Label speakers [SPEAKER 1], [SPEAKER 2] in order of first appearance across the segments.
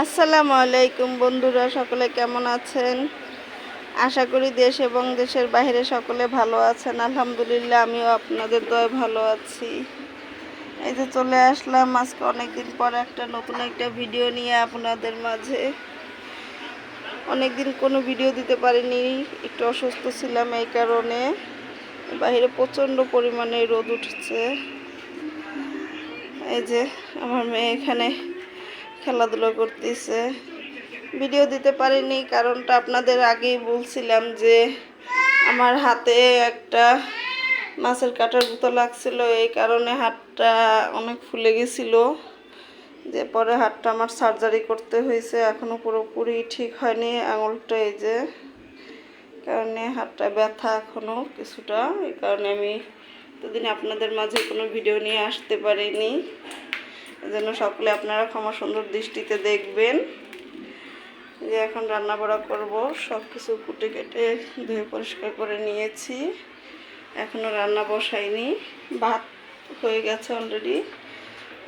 [SPEAKER 1] আসসালামু আলাইকুম বন্ধুরা, সকলে কেমন আছেন? আশা করি দেশ এবং দেশের বাইরে সকলে ভালো আছেন। আলহামদুলিল্লাহ, আমিও আপনাদের দয় ভালো আছি। এই যে চলে আসলাম, আজকে অনেকদিন পর একটা নতুন একটা ভিডিও নিয়ে আপনাদের মাঝে। অনেকদিন কোনো ভিডিও দিতে পারিনি, একটু অসুস্থ ছিলাম এই কারণে। বাইরে প্রচণ্ড পরিমাণে রোদ উঠছে। এই যে, আমার মেয়ে এখানে খেলাধুলো করতেছে। ভিডিও দিতে পারিনি, কারণটা আপনাদের আগেই বলছিলাম যে আমার হাতে একটা মাছের কাটার গুঁতো লাগছিল, এই কারণে হাতটা অনেক ফুলে গেছিল। যে পরে হাতটা আমার সার্জারি করতে হয়েছে এখনও পুরোপুরি ঠিক হয়নি আঙুলটা এই যে। কারণে হাতটা ব্যথা এখনও কিছুটা, এই কারণে আমি দুদিন আপনাদের মাঝে কোনো ভিডিও নিয়ে আসতে পারিনি। এজন্য সকলে আপনারা ক্ষমা সুন্দর দৃষ্টিতে দেখবেন। যে এখন রান্না বাড়া করব সব কিছু কুটে কেটে ধুয়ে পরিষ্কার করে নিয়েছি। এখনও রান্না বসাইনি, ভাত হয়ে গেছে অলরেডি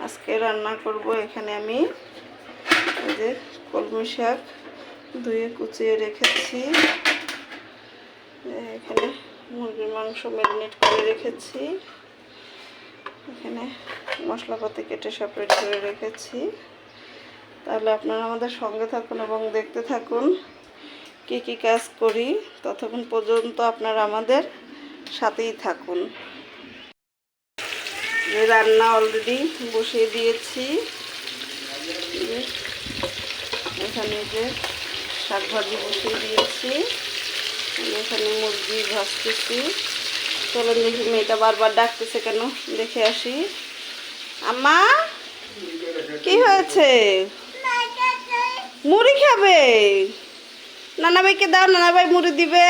[SPEAKER 1] আজকে রান্না করব এখানে আমি যে কলমি শাক ধুয়ে কুচিয়ে রেখেছি। এখানে মুরগির মাংস ম্যারিনেট করে রেখেছি। এখানে মশলাপাতি কেটে সেপারেট করে রেখেছি। তাহলে আপনারা আমাদের সঙ্গে থাকুন এবং দেখতে থাকুন কি কি কাজ করি। ততক্ষণ পর্যন্ত আপনারা আমাদের সাথেই থাকুন। রান্না অলরেডি বসিয়ে দিয়েছি। এখানে যে শাক ভাজি বসিয়ে দিয়েছি। এখানে মুরগি ভাজতেছি। চলেন দেখি, মেয়েটা বারবার ডাকতেছে কেন? দেখে আসি। আম্মা, কি হয়েছে? মুড়ি খাবে? নানা ভাইকে দাও নানা ভাই মুড়ি দিবে।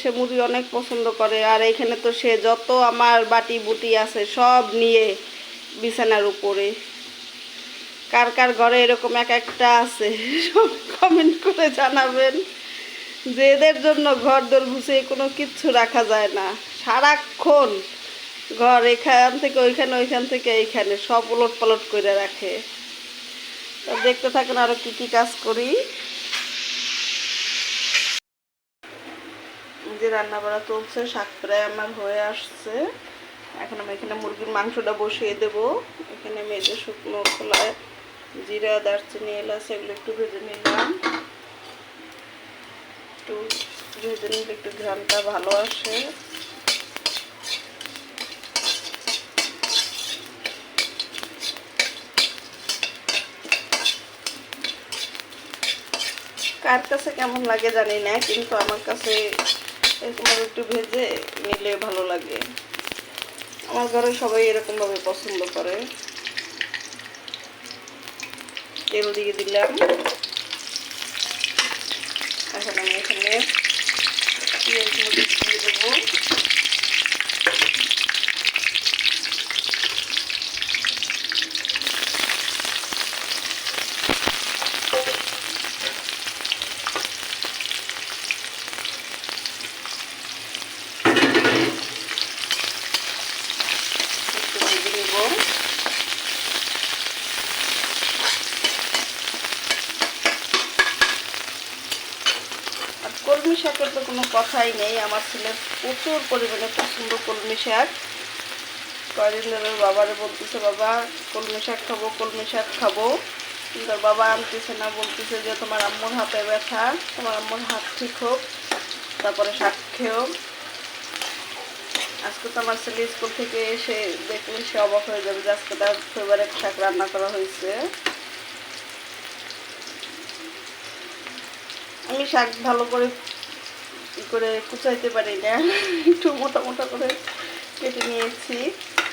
[SPEAKER 1] সে মুড়ি অনেক পছন্দ করে, আর এখানে তো সে যত আমার বাটি বুটি আছে সব নিয়ে বিছানার উপরে। কার কার ঘরে এরকম এক একটা আছে, সব কমেন্ট করে জানাবেন। যে এদের জন্য ঘর দোর ঘুষিয়ে কোনো কিচ্ছু রাখা যায় না। সারাক্ষণ ঘর এখান থেকে ওইখানে, ওইখান থেকে এইখানে সব উলট পালট করে রাখে। দেখতে থাকেন আরও কি কি কাজ করি। যে রান্না বাড়া চলছে, শাক প্রায় আমার হয়ে আসছে। এখন আমি এখানে মুরগির মাংসটা বসিয়ে দেব। এখানে মেজে শুকনো খোলায় জিরা, দারচিনি, এলাচ এগুলো একটু ভেজে নিলাম। একটু ভেজে নিলে একটু ঘ্রানটা ভালো আসে। কার কাছে কেমন লাগে জানি না, কিন্তু আমার কাছে এরকমভাবে একটু ভেজে নিলে ভালো লাগে। আমার ঘরে সবাই এরকমভাবে পছন্দ করে। তেল দিয়ে দিলাম। এখন আমি এখানে পেঁয়াজ মরিচ দিয়ে দেবো একটু ভেজে নেব আর কলমি শাকের তো নেই, আমার ছেলে প্রচুর পরিমাণে পছন্দ কলমি শাক। কয়দিন ধরে বাবারে বলতেছে, বাবা, কলমি শাক খাব, কলমি শাক খাব। কিন্তু বাবা আনতেছে না, বলতেছে যে, তোমার আম্মুর হাতে ব্যথা, তোমার আম্মুর হাত ঠিক হোক, তারপরে শাক খেয়েও আজকে তো আমার ছেলে স্কুল থেকে এসে দেখলে সে অবাক হয়ে যাবে যে, আজকে তার ফেভারেট শাক রান্না করা হয়েছে। আমি শাক ভালো করে করে কুচাইতে পারি না। একটু মোটা মোটা করে কেটে নিয়েছি।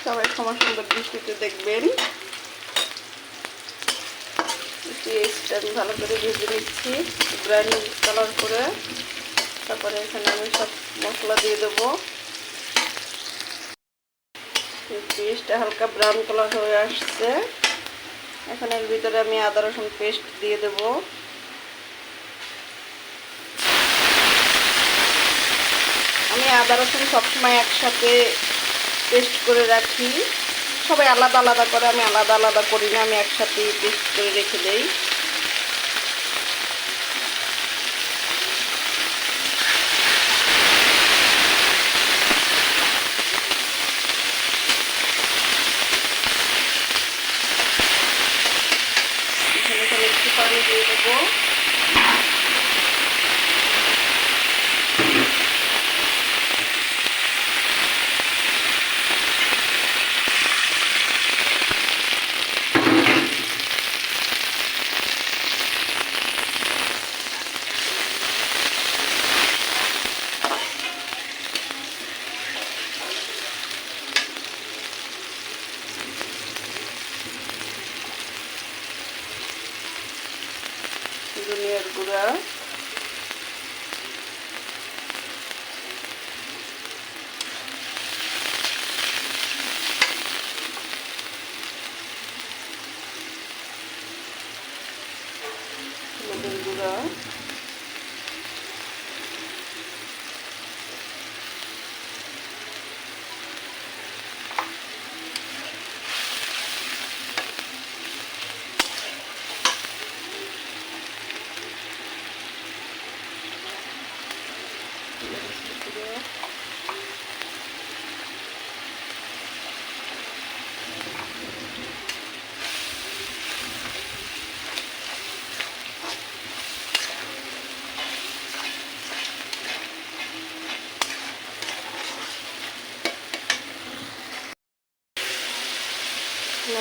[SPEAKER 1] সবাই ক্ষমা সুন্দর দৃষ্টিতে দেখবেন। পেস্টটা আমি ভালো করে ভেজে নিচ্ছি ব্রাউন কালার করে। তারপরে এখানে আমি সব মশলা দিয়ে দেবো। পেস্টটা হালকা ব্রাউন কালার হয়ে আসছে। এখন ভিতরে আমি আদা রসুন পেস্ট দিয়ে দেব। আদা রসুন সবসময় একসাথে পেস্ট করে রাখি। সবাই আলাদা আলাদা করে, আমি আলাদা আলাদা করি না, আমি একসাথেই পেস্ট করে রেখে দেই। এখানে একটু পানি দিয়ে দেবো। হলুদের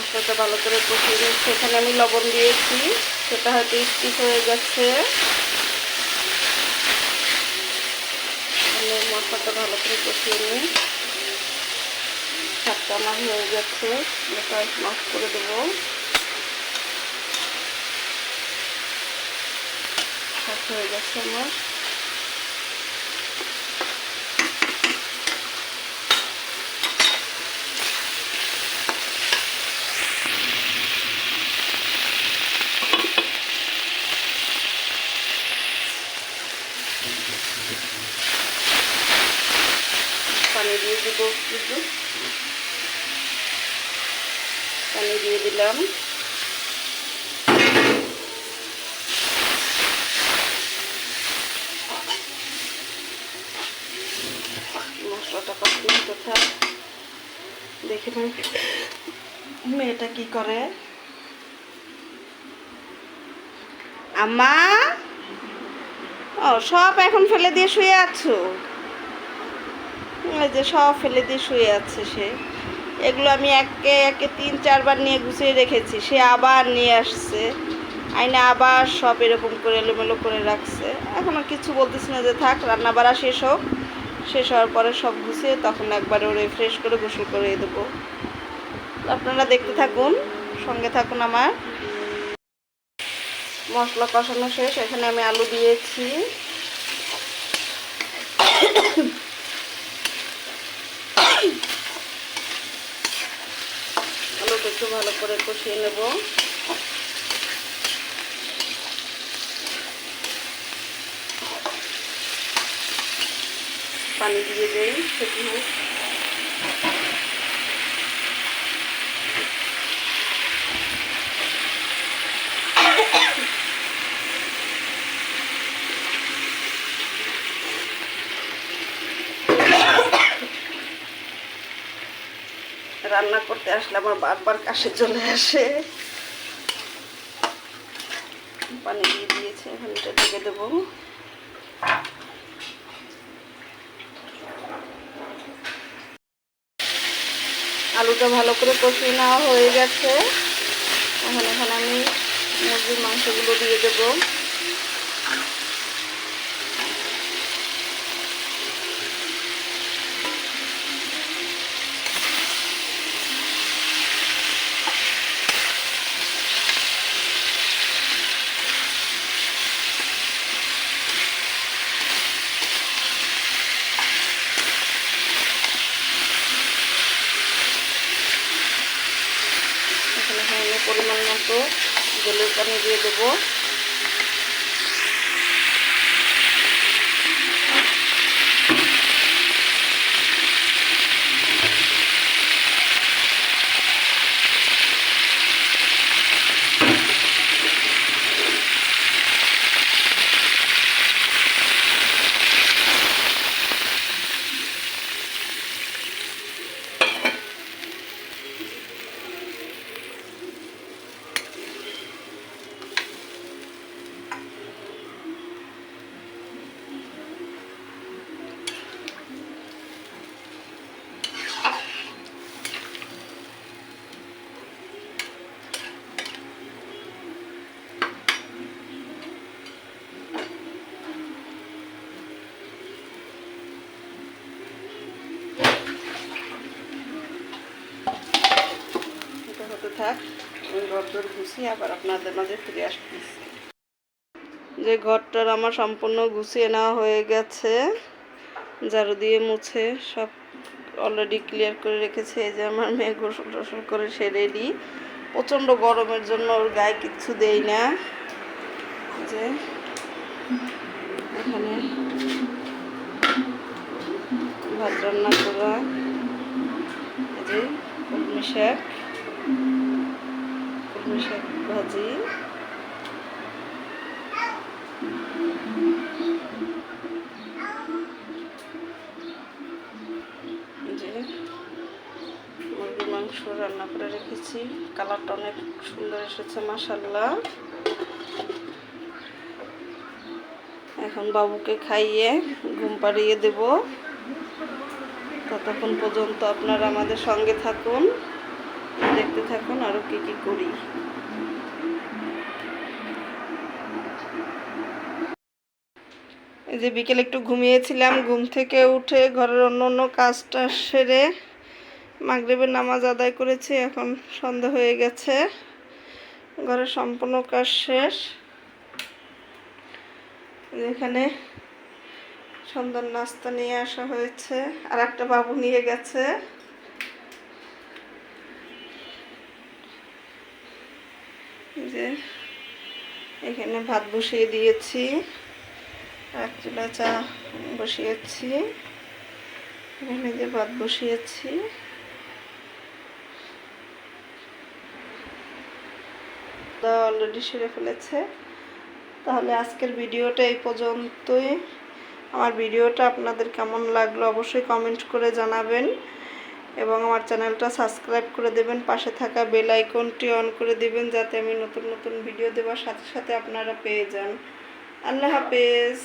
[SPEAKER 1] মশলাটা ভালো করে কষিয়ে নিচ্ছি। এখানে আমি লবণ দিয়েছি, সেটা হয়তো স্টিক হয়ে গেছে। মশলাটা ভালো করে কষিয়ে নিই। সাতটা হয়ে গেছে। মাছ করে দেবো। হয়ে গেছে আমার পানি দিয়ে কিছু পানি দিয়ে দিলাম। মশলাটা কষিয়ে কথা? দেখে মেয়েটা কি করে? আম্মা? ও, সব এখন ফেলে দিয়ে শুয়ে আছো? যে সব ফেলে দিয়ে শুয়ে আছে সে। এগুলো আমি একে একে তিন, চারবার নিয়ে গুছিয়ে রেখেছি। সে আবার নিয়ে আসছে। আইনে আবার সব এরকম করে এলোমেলো করে রাখছে। এখনও কিছু বলতেছি না যে থাক রান্না বাড়া শেষ হোক। শেষ হওয়ার পরে সব গুছিয়ে তখন একবারে ওরে ফ্রেশ করে গোসল করে দেবো। আপনারা দেখতে থাকুন, সঙ্গে থাকুন আমার। মশলা কষানো শেষ, এখানে আমি আলু দিয়েছি। আলুটা একটু ভালো করে কষিয়ে নেব। পানি দিয়ে দেই সেটি হোক রান্না করতে আসলে আমার বারবার কাশে চলে আসে। পানি দিয়ে দিয়েছে, এখন এটা ঢেকে দেবো। আলুটা ভালো করে কষিয়ে নেওয়া হয়ে গেছে। এখন এখানে আমি মুরগির মাংসগুলো দিয়ে দেবো এখানে এখানে পরিমাণ মতো জলের পানি দিয়ে দেবো। থাক, আমি ঘর দর গুছিয়ে আবার আপনাদের মাঝে ফিরে আসতেছি। যে ঘরটার আমার সম্পূর্ণ গুছিয়ে নেওয়া হয়ে গেছে, ঝাড়ু দিয়ে মুছে সব অলরেডি ক্লিয়ার করে রেখেছে। এই যে আমার মেয়ে গোসল টোসল করে সে রেডি প্রচণ্ড গরমের জন্য ওর গায়ে কিচ্ছু দেই না। যে এখানে ভাত রান্না করা, এই যে কলমি কলমি শাক ভাজি মুরগির মাংস রান্না করে রেখেছি। কালারটা অনেক সুন্দর এসেছে মাসাল্লাহ এখন বাবুকে খাইয়ে ঘুম পাড়িয়ে দেব। ততক্ষণ পর্যন্ত আপনারা আমাদের সঙ্গে থাকুন। দেখতে থাকুন আরও কী কী করি। এই যে বিকেলে একটু ঘুমিয়েছিলাম, ঘুম থেকে উঠে ঘরের অন্য অন্য কাজটা সেরে মাগরিবের নামাজ আদায় করেছি, এখন সন্ধ্যা হয়ে গেছে। ঘরের সম্পূর্ণ কাজ শেষ। এখানে সন্ধ্যার নাস্তা নিয়ে আসা হয়েছে আর একটা বাবু নিয়ে গেছে। যে এখানে ভাত বসিয়ে দিয়েছি, এক চুলা চা বসিয়েছি, এখানে যে ভাত বসিয়েছি। অলরেডি সেরে ফেলেছে। তাহলে আজকের ভিডিওটা এই পর্যন্তই। আমার ভিডিওটা আপনাদের কেমন লাগল অবশ্যই কমেন্ট করে জানাবেন। এবং আমার চ্যানেলটা সাবস্ক্রাইব করে দেবেন, পাশে থাকা বেল আইকনটি অন করে দেবেন যাতে আমি নতুন নতুন ভিডিও দেওয়ার সাথে সাথে আপনারা পেয়ে যান। আল্লাহ হাফেজ।